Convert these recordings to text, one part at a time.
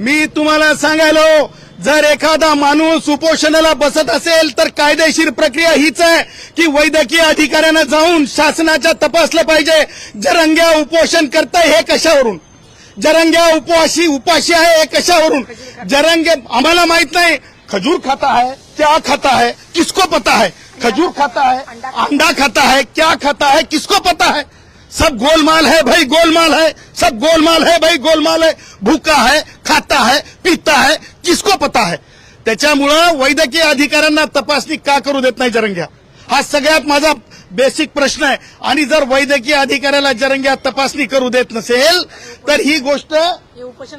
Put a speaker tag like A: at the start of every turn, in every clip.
A: मी तुम्हाला सांगायलो जर एखादा माणूस उपोषणाला बसत असेल तर कायदेशीर प्रक्रिया हीच आहे की वैद्यकीय अधिकाऱ्यांना जाऊन शासनाच्या तपासलं पाहिजे. जरंग्या उपोषण करताय हे कशावरून? जरंग्या उपवासी उपाशी आहे हे कशावरून? जरंगे आम्हाला माहीत नाही. खजूर खाता है क्या खाता है किसको पता है? खजूर खाता है अंडा खाता है क्या खाता है किसको पता है? सब गोलमाल है भाई गोलमाल है सब गोलमाल है भाई गोलमाल है भूखा है खाता है पीता है किसको पता है? त्याच्यामुळं वैद्यकीय अधिकाऱ्यांना तपासणी का करू देत नाही जरंग्या? हा सगळ्यात माझा बेसिक प्रश्न आहे. आणि जर वैद्यकीय अधिकाऱ्याला जरंग्या तपासणी करू देत नसेल तर ही गोष्ट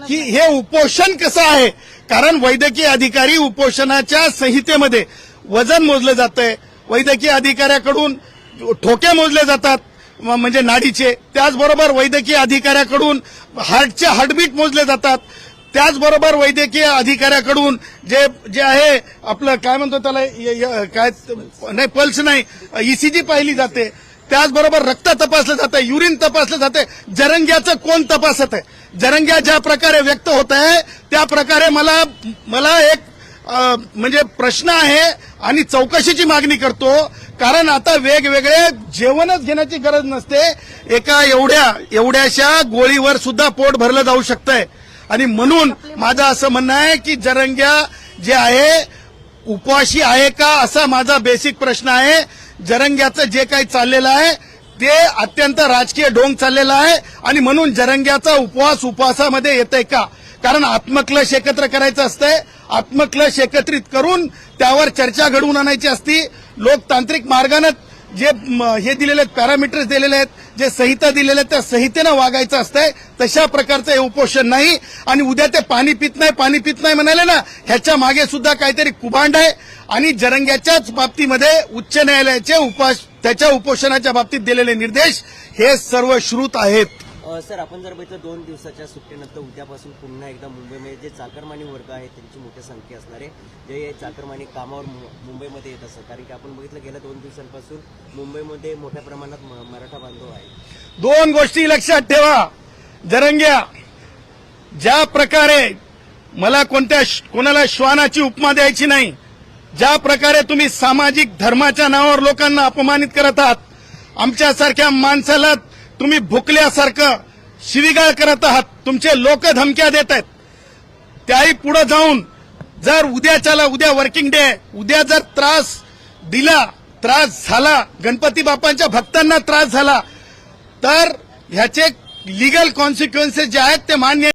A: की हे उपोषण कसं आहे? कारण वैद्यकीय अधिकारी उपोषणाच्या संहितेमध्ये वजन मोजलं जातंय. वैद्यकीय अधिकाऱ्याकडून ठोके मोजले जातात म्हणजे नाडीचे. त्याचबरोबर वैद्यकीय अधिकाऱ्याकडून हार्टचे हार्टबीट मोजले जातात. त्याचबरोबर वैद्यकीय अधिकाऱ्याकडून जे जे आहे आपलं काय म्हणतो त्याला काय नाही पल्स नाही ईसीजी पाहिली जाते. त्याचबरोबर रक्त तपासलं जातं युरिन तपासलं जाते जरंग्याचं कोण तपासत आहे? जरंग्या ज्या प्रकारे व्यक्त होत आहे त्या प्रकारे मला मला एक म्हणजे प्रश्न आहे आणि चौकशीची मागणी करतो. कारण आता वेगवेगळे जेवणच घेण्याची गरज नसते. एका एवढ्या एवढ्याशा गोळीवर सुद्धा पोट भरलं जाऊ शकतंय. आणि म्हणून माझं असं म्हणणं आहे की जरंग्या जे आहे उपवाशी आहे का असा माझा बेसिक प्रश्न आहे. जरंग्याचं जे काही चाललेलं आहे ते अत्यंत राजकीय ढोंग चाललेला आहे. आणि म्हणून जरंग्याचा उपवास उपवासामध्ये येतंय का? कारण आत्मक्लश एकत्र करायचं असतंय. आत्मक्लश एकत्रित करून त्यावर चर्चा घडवून आणायची असती. लोकतांत्रिक मार्गानं जे हे दिलेले आहेत पॅरामीटर्स दिलेले आहेत जे संहिता दिलेल्या त्या संहितेनं वागायचं असतंय. तशा प्रकारचं हे उपोषण नाही. आणि उद्या ते पाणी पित नाही पाणी पित नाही म्हणाले ना ह्याच्या मागे सुद्धा काहीतरी कुभांड आहे. आणि जरंग्याच्याच बाबतीमध्ये उच्च न्यायालयाचे उपास त्याच्या उपोषणाच्या बाबतीत दिलेले निर्देश हे सर्व श्रुत आहेत.
B: सर आपण जर बघितलं दोन दिवसाच्या सुट्टीनंतर उद्यापासून पुन्हा एकदा मुंबईमध्ये जे चाकरमानी वर्ग आहे त्यांची मोठ्या संख्या असणार आहे. जे चाकरमानी कामावर मुंबईमध्ये येत असतात. कारण की आपण बघितलं गेल्या दोन दिवसांपासून मुंबईमध्ये मोठ्या प्रमाणात म- मराठा बांधव आहे
A: दोन गोष्टी लक्षात ठेवा. जरंग्या ज्या प्रकारे मला कोणत्या कोणाला श्वानाची उपमा द्यायची नाही ज्या प्रकारे तुम्ही सामाजिक धर्माच्या नावावर लोकांना अपमानित करत आहात आमच्यासारख्या माणसाला तुम्ही भुकल्यासारखं शिवीगाळ करत आहात. तुमचे लोक धमक्या देत आहेत. त्याही पुढे जाऊन जर उद्याच्याला उद्या वर्किंग डे उद्या जर त्रास दिला त्रास झाला गणपती बाप्पांच्या भक्तांना त्रास झाला तर ह्याचे लिगल कॉन्सिक्वेन्सेस जे आहेत ते मान्य